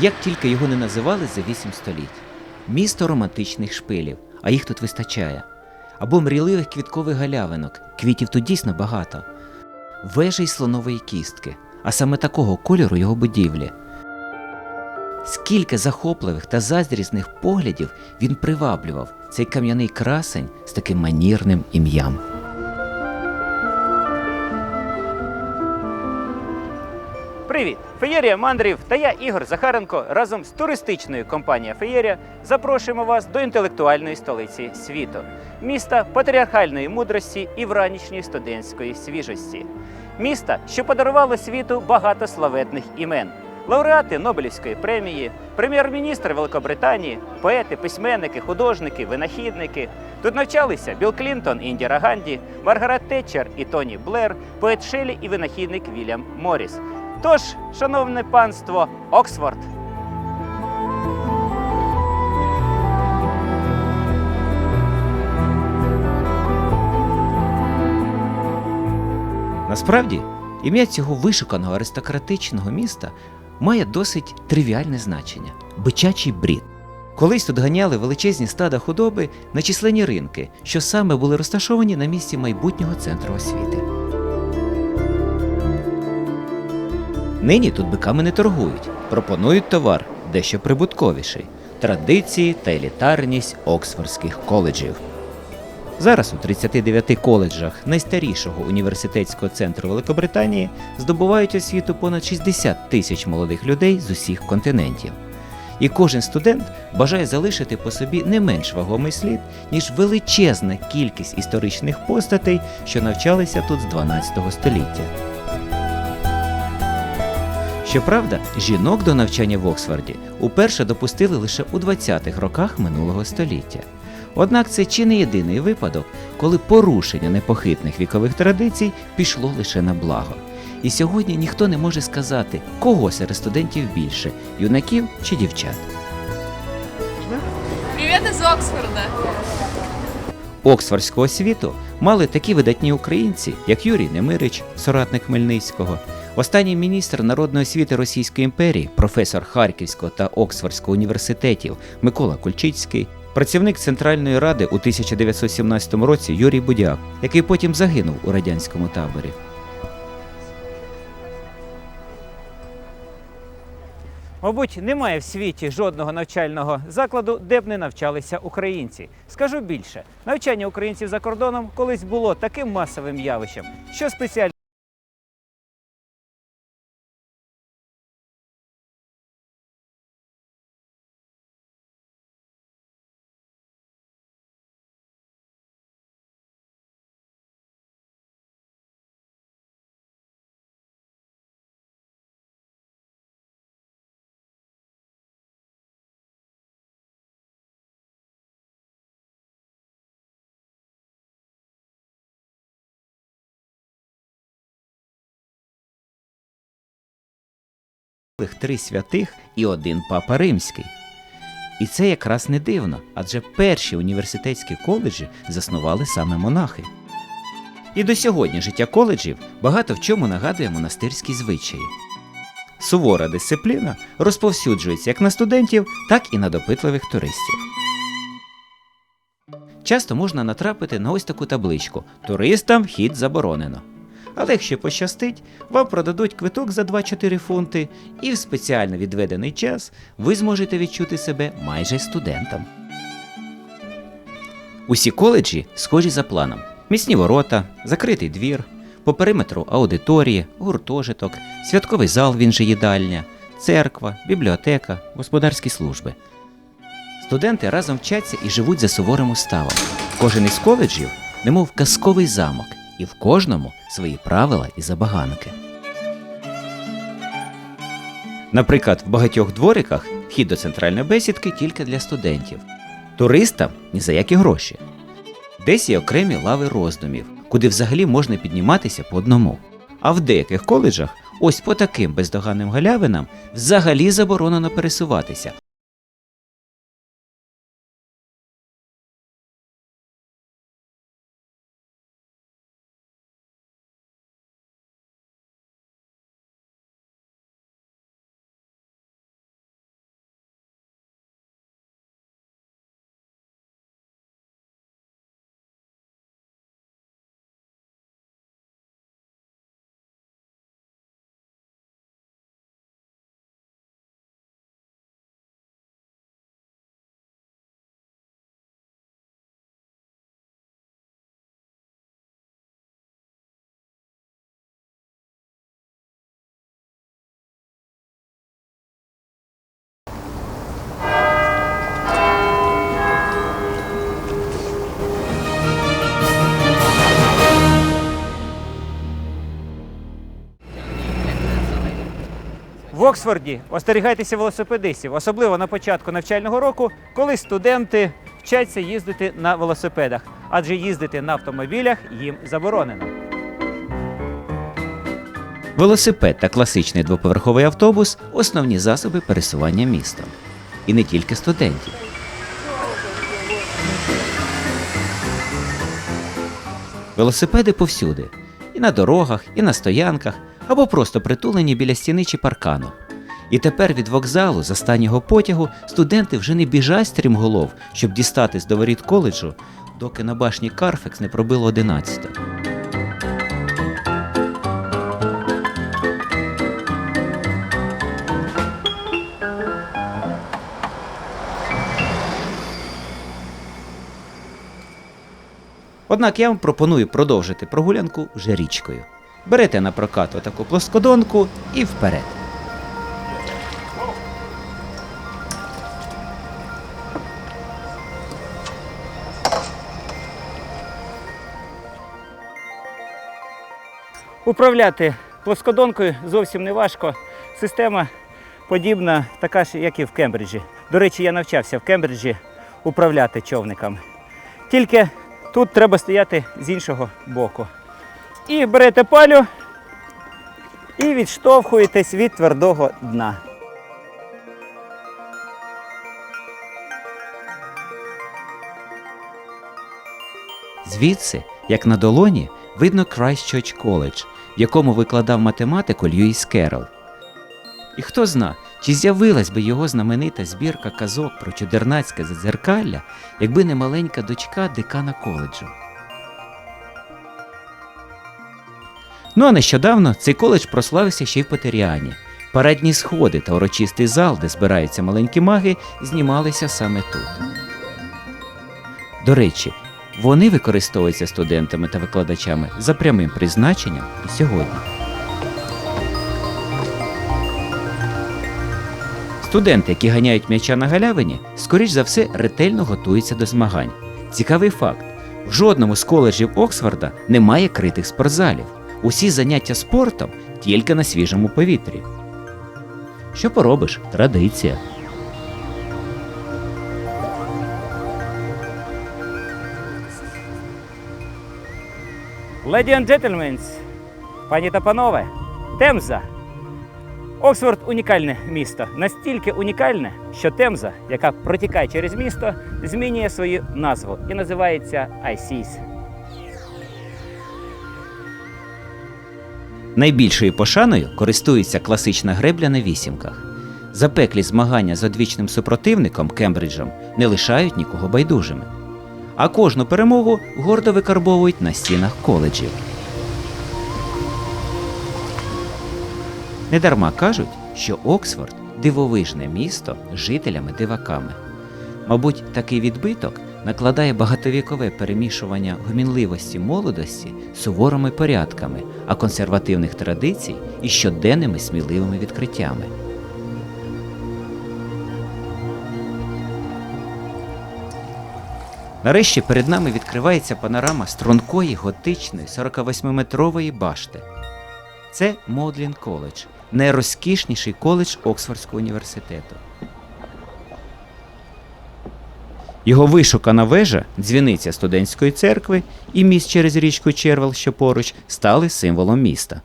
Як тільки його не називали за вісім століть. Місто романтичних шпилів, а їх тут вистачає. Або мрійливих квіткових галявинок, квітів тут дійсно багато. Вежі й слонової кістки, а саме такого кольору його будівлі. Скільки захопливих та заздрісних поглядів він приваблював цей кам'яний красень з таким манірним ім'ям. Привіт! Феєрія мандрів та я Ігор Захаренко разом з туристичною компанією Феєрія запрошуємо вас до інтелектуальної столиці світу, міста патріархальної мудрості і вранішньої студентської свіжості, міста, що подарувало світу багато славетних імен. Лауреати Нобелівської премії, прем'єр-міністр Великобританії, поети, письменники, художники, винахідники. Тут навчалися Білл Клінтон і Індіра Ганді, Маргарет Тетчер і Тоні Блер, поет Шелі і винахідник Вільям Моріс. Тож, шановне панство, Оксфорд. Насправді, ім'я цього вишуканого аристократичного міста має досить тривіальне значення бичачий брід. Колись тут ганяли величезні стада худоби на численні ринки, що саме були розташовані на місці майбутнього центру освіти. Нині тут биками не торгують, пропонують товар дещо прибутковіший традиції та елітарність оксфордських коледжів. Зараз у 39 коледжах найстарішого університетського центру Великобританії здобувають освіту понад 60 тисяч молодих людей з усіх континентів. І кожен студент бажає залишити по собі не менш вагомий слід, ніж величезна кількість історичних постатей, що навчалися тут з 12 століття. Щоправда, жінок до навчання в Оксфорді уперше допустили лише у 20-х роках минулого століття. Однак це чи не єдиний випадок, коли порушення непохитних вікових традицій пішло лише на благо. І сьогодні ніхто не може сказати, кого серед студентів більше юнаків чи дівчат. Привет из Оксфорда. Оксфордську освіту мали такі видатні українці, як Юрій Немирич, соратник Хмельницького, останній міністр народної освіти Російської імперії, професор Харківського та Оксфордського університетів Микола Кульчицький, працівник Центральної ради у 1917 році Юрій Будяк, який потім загинув у радянському таборі. Мабуть, немає в світі жодного навчального закладу, де б не навчалися українці. Скажу більше, навчання українців за кордоном колись було таким масовим явищем, що спеціально. Три святих і один папа римський. І це якраз не дивно, адже перші університетські коледжі заснували саме монахи. І до сьогодні життя коледжів багато в чому нагадує монастирські звичаї. Сувора дисципліна розповсюджується як на студентів, так і на допитливих туристів. Часто можна натрапити на ось таку табличку Туристам вхід заборонено. Але якщо пощастить, вам продадуть квиток за 2-4 фунти, і в спеціально відведений час ви зможете відчути себе майже студентом. Усі коледжі схожі за планом: міцні ворота, закритий двір, по периметру аудиторії, гуртожиток, святковий зал, він же їдальня, церква, бібліотека, господарські служби. Студенти разом вчаться і живуть за суворим уставом. Кожен із коледжів, немов казковий замок, і в кожному свої правила і забаганки. Наприклад, в багатьох двориках вхід до центральної бесідки тільки для студентів. Туристам ні за які гроші. Десь є окремі лави роздумів, куди взагалі можна підніматися по одному. А в деяких коледжах ось по таким бездоганним галявинам взагалі заборонено пересуватися, Оксфорді остерігайтеся велосипедистів, особливо на початку навчального року, коли студенти вчаться їздити на велосипедах, адже їздити на автомобілях їм заборонено. Велосипед та класичний двоповерховий автобус основні засоби пересування містом. І не тільки студентів. Велосипеди повсюди. І на дорогах, і на стоянках, або просто притулені біля стіни чи паркану. І тепер від вокзалу з останнього потягу студенти вже не біжать стрімголов, щоб дістатись до воріт коледжу, доки на башні Карфекс не пробило 11. Однак я вам пропоную продовжити прогулянку вже річкою. Берете на прокат отаку плоскодонку і вперед. Управляти плоскодонкою зовсім не важко. Система подібна, така ж, як і в Кембриджі. До речі, я навчався в Кембриджі управляти човниками. Тільки тут треба стояти з іншого боку. І берете палю і відштовхуєтесь від твердого дна. Звідси, як на долоні, видно Christchurch College, в якому викладав математику Льюіс Керрол. І хто зна, чи з'явилась би його знаменита збірка казок про чудернацьке зазеркалля, якби не маленька дочка декана коледжу. Ну а нещодавно цей коледж прославився ще й в Потеріані. Парадні сходи та урочистий зал, де збираються маленькі маги, знімалися саме тут. До речі, вони використовуються студентами та викладачами за прямим призначенням і сьогодні. Студенти, які ганяють м'яча на галявині, скоріш за все ретельно готуються до змагань. Цікавий факт: в жодному з коледжів Оксфорда немає критих спортзалів. Усі заняття спортом тільки на свіжому повітрі. Що поробиш? Традиція. Леді and gentlemen, пані та панове, Темза. Оксфорд унікальне місто. Настільки унікальне, що Темза, яка протікає через місто, змінює свою назву і називається ISIS. Найбільшою пошаною користується класична гребля на вісімках. Запеклі змагання з одвічним супротивником Кембриджем не лишають нікого байдужими. А кожну перемогу гордо викарбовують на стінах коледжів. Недарма кажуть, що Оксфорд дивовижне місто з жителями-диваками. Мабуть, такий відбиток накладає багатовікове перемішування гомінливості молодості суворими порядками, а консервативних традицій і щоденними сміливими відкриттями. Нарешті перед нами відкривається панорама стрункої готичної 48-метрової башти. Це Модлін коледж, найрозкішніший коледж Оксфордського університету. Його вишукана вежа, дзвіниця студентської церкви і міст через річку Червел, що поруч, стали символом міста.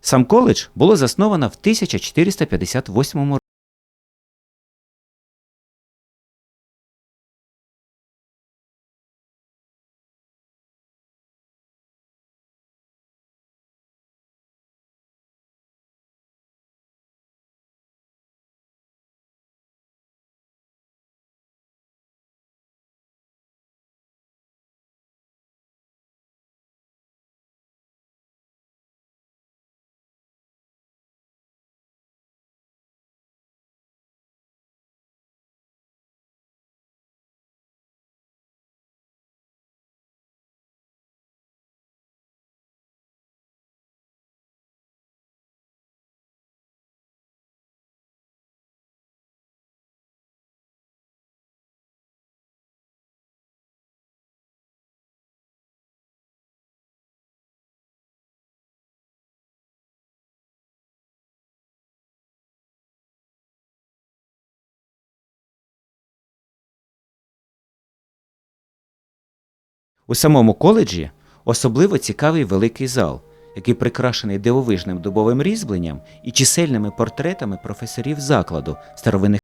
Сам коледж було засновано в 1458 році. У самому коледжі особливо цікавий великий зал, який прикрашений дивовижним дубовим різьбленням і чисельними портретами професорів закладу старовинних.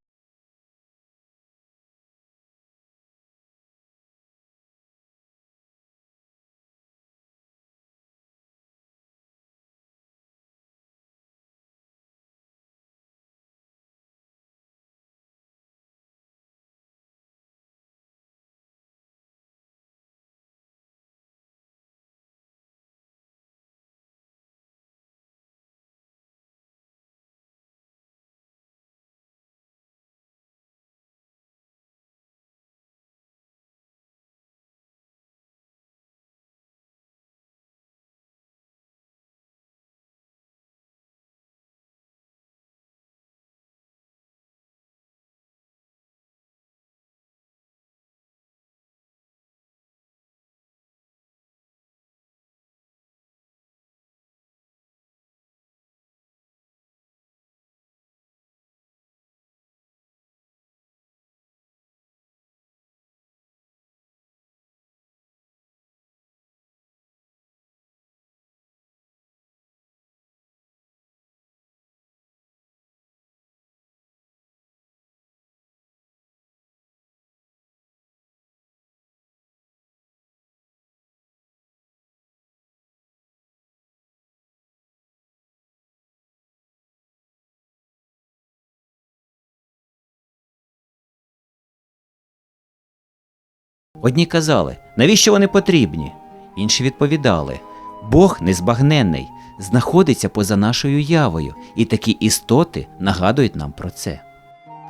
Одні казали, навіщо вони потрібні? Інші відповідали: Бог незбагненний, знаходиться поза нашою явою, і такі істоти нагадують нам про це.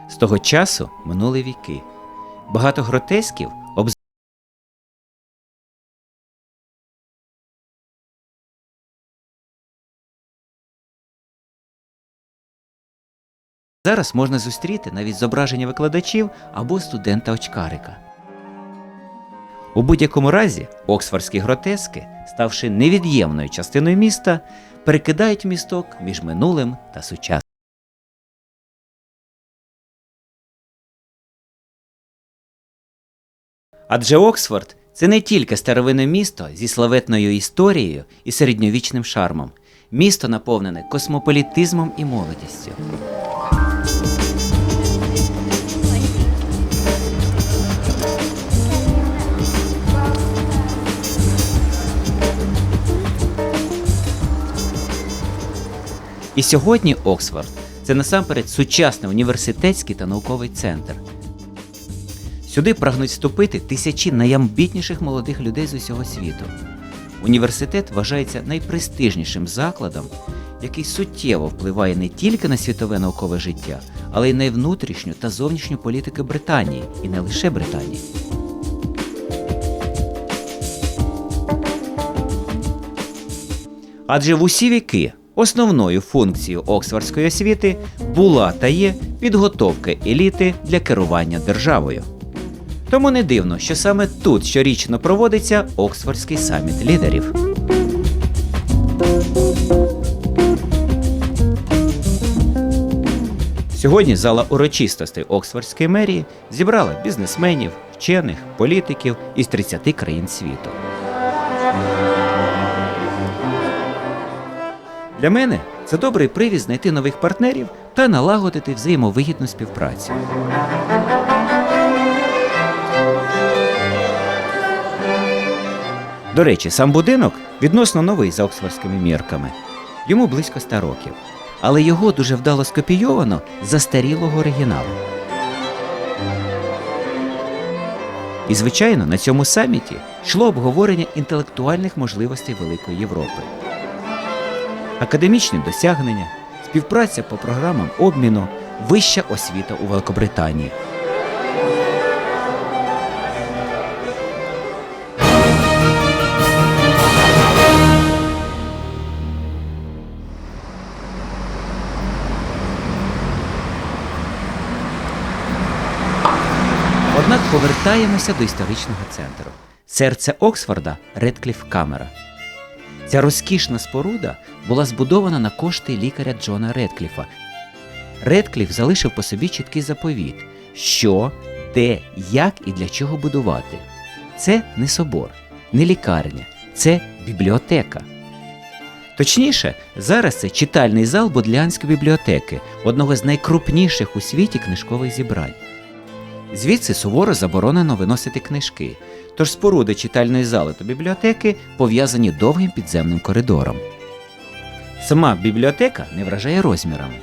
З того часу минули віки. Багато гротесків об Зараз можна зустріти навіть зображення викладачів або студента-очкарика. У будь-якому разі, оксфордські гротески, ставши невід'ємною частиною міста, перекидають місток між минулим та сучасним. Адже Оксфорд це не тільки старовинне місто зі славетною історією і середньовічним шармом, місто наповнене космополітизмом і молодістю. І сьогодні Оксфорд це насамперед сучасний університетський та науковий центр. Сюди прагнуть вступити тисячі найамбітніших молодих людей з усього світу. Університет вважається найпрестижнішим закладом, який суттєво впливає не тільки на світове наукове життя, але й на внутрішню та зовнішню політики Британії, і не лише Британії. Адже в усі віки основною функцією Оксфордської освіти була та є підготовка еліти для керування державою. Тому не дивно, що саме тут щорічно проводиться Оксфордський саміт лідерів. Сьогодні зала урочистостей Оксфордської мерії зібрала бізнесменів, вчених, політиків із 30 країн світу. Для мене це добрий привід знайти нових партнерів та налагодити взаємовигідну співпрацю. До речі, сам будинок відносно новий за оксфордськими мірками. Йому близько 100 років. Але його дуже вдало скопійовано з застарілого оригіналу. І, звичайно, на цьому саміті йшло обговорення інтелектуальних можливостей Великої Європи. Академічні досягнення, співпраця по програмам обміну, вища освіта у Великобританії. Однак повертаємося до історичного центру. Серце Оксфорда Редкліф Камера. Ця розкішна споруда була збудована на кошти лікаря Джона Редкліфа. Редкліф залишив по собі чіткий заповіт, що, де, як і для чого будувати. Це не собор. не лікарня, це бібліотека. Точніше, зараз це читальний зал Бодлянської бібліотеки, одного з найкрупніших у світі книжкових зібрань. Звідси суворо заборонено виносити книжки, тож споруди читальної зали та бібліотеки пов'язані довгим підземним коридором. Сама бібліотека не вражає розмірами.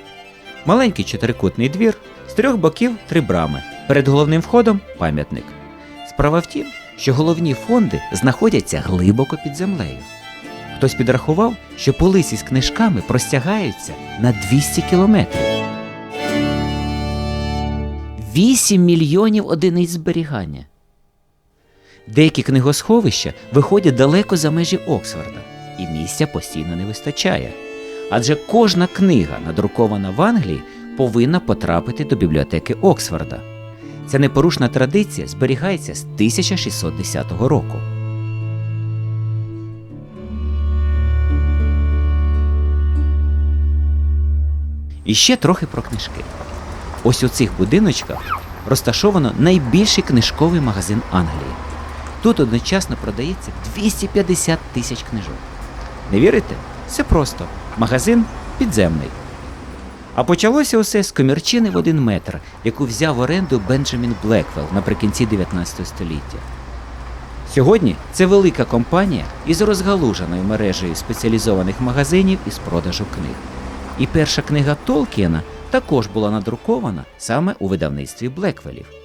Маленький чотирикутний двір, з трьох боків три брами. Перед головним входом пам'ятник. Справа в тім, що головні фонди знаходяться глибоко під землею. Хтось підрахував, що полиці з книжками простягаються на 200 кілометрів. 8 мільйонів одиниць зберігання. Деякі книгосховища виходять далеко за межі Оксфорда, і місця постійно не вистачає. Адже кожна книга, надрукована в Англії, повинна потрапити до бібліотеки Оксфорда. Ця непорушна традиція зберігається з 1610 року. І ще трохи про книжки. Ось у цих будиночках розташовано найбільший книжковий магазин Англії. Тут одночасно продається 250 тисяч книжок. Не вірите? Все просто. Магазин підземний. А почалося усе з комірчини в один метр, яку взяв в оренду Бенджамін Блеквелл наприкінці 19 століття. Сьогодні це велика компанія із розгалуженою мережею спеціалізованих магазинів із продажу книг. І перша книга Толкіна також була надрукована саме у видавництві Блеквелів.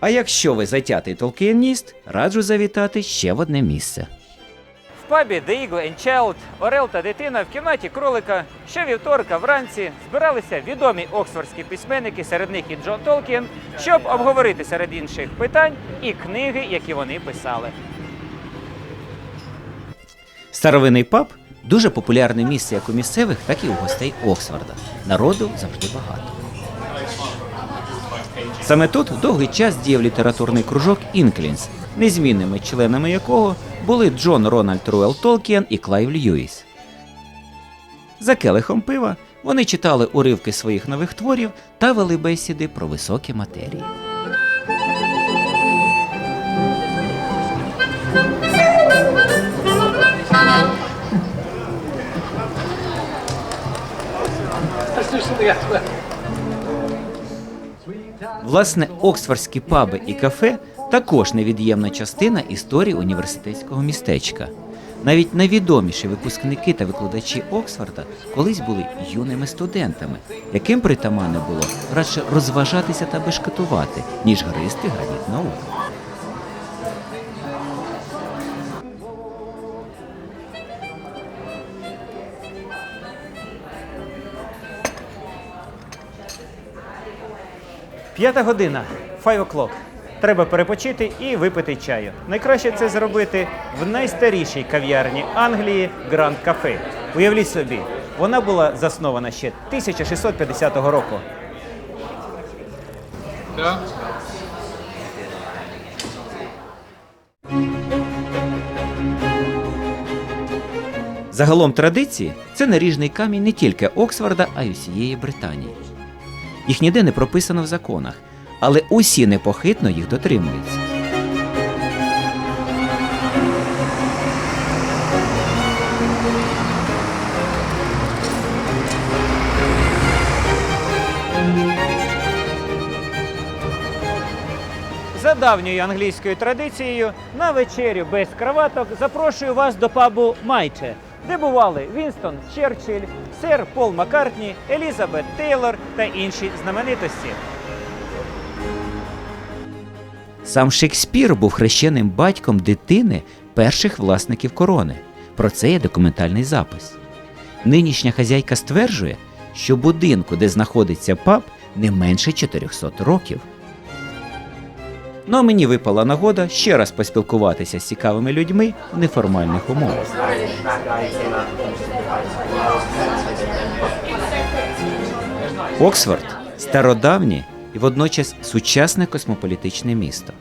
А якщо ви затятий толкініст, раджу завітати ще в одне місце. В пабі The Eagle and Child Орел та дитина в кімнаті кролика щовівторка вранці збиралися відомі оксфордські письменники, серед них і Джон Толкін, щоб обговорити серед інших питань і книги, які вони писали. Старовинний паб дуже популярне місце як у місцевих, так і у гостей Оксфорда. Народу завжди багато. Саме тут довгий час діяв літературний кружок Інклінс, незмінними членами якого були Джон Рональд Руел Толкіен і Клайв Льюіс. За келихом пива вони читали уривки своїх нових творів та вели бесіди про високі матерії. Власне, оксфордські паби і кафе також невід'ємна частина історії університетського містечка. Навіть найвідоміші випускники та викладачі Оксфорда колись були юними студентами, яким притаманне було радше розважатися та бешкетувати, ніж гристи граніт наук. П'ята година, five o'clock. Треба перепочити і випити чаю. Найкраще це зробити в найстарішій кав'ярні Англії Гранд Кафе. Уявіть собі, вона була заснована ще 1650 року. Загалом традиції це наріжний камінь не тільки Оксфорда, а й усієї Британії. Їх ніде не прописано в законах, але усі непохитно їх дотримуються. За давньою англійською традицією, на вечерю без краваток запрошую вас до пабу Майче, де бували Вінстон Черчилль, сер Пол Маккартні, Елізабет Тейлор та інші знаменитості. Сам Шекспір був хрещеним батьком дитини перших власників корони. Про це є документальний запис. Нинішня хазяйка стверджує, що будинку, де знаходиться паб, не менше 400 років. Ну а мені випала нагода ще раз поспілкуватися з цікавими людьми в неформальних умовах. Оксфорд стародавнє і водночас сучасне космополітичне місто.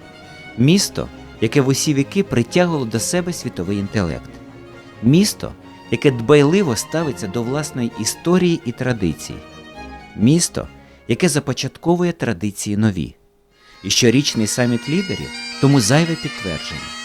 Місто, яке в усі віки притягувало до себе світовий інтелект. Місто, яке дбайливо ставиться до власної історії і традицій. Місто, яке започатковує традиції нові. І щорічний саміт лідерів тому зайве підтвердження.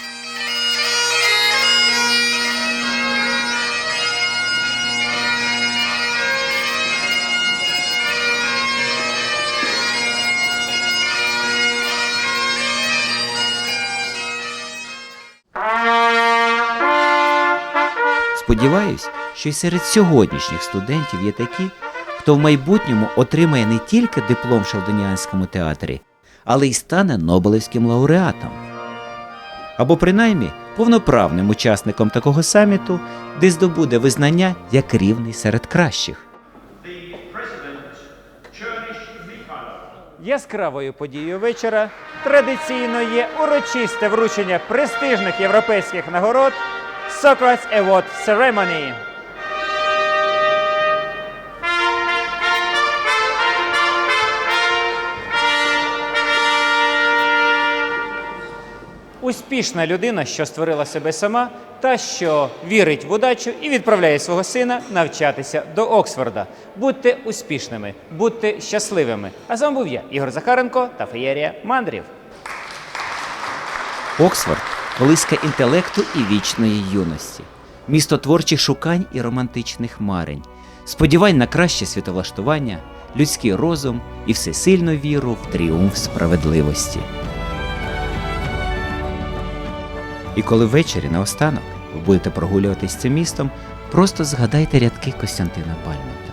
Сподіваюсь, що й серед сьогоднішніх студентів є такі, хто в майбутньому отримає не тільки диплом в Шалдоніанському театрі, але й стане Нобелевським лауреатом. Або принаймні повноправним учасником такого саміту, де здобуде визнання як рівний серед кращих. Яскравою подією вечора традиційно є урочисте вручення престижних європейських нагород Socrates Award Ceremony. Успішна людина, що створила себе сама, та що вірить в удачу і відправляє свого сина навчатися до Оксфорда. Будьте успішними, будьте щасливими. А з вами був я, Ігор Захаренко та Феєрія Мандрів. Оксфорд колиска інтелекту і вічної юності, місто творчих шукань і романтичних марень, сподівань на краще світовлаштування, людський розум і всесильну віру в тріумф справедливості. І коли ввечері наостанок ви будете прогулюватись цим містом, просто згадайте рядки Костянтина Пальмута.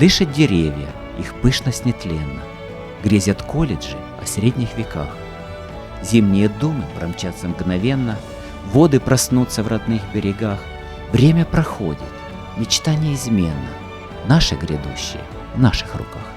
Дышат деревья, их пышность нетленна, грезят колледжи о средних веках. Зимние думы промчатся мгновенно, воды проснутся в родных берегах. Время проходит, мечта неизменна, наше грядущее в наших руках.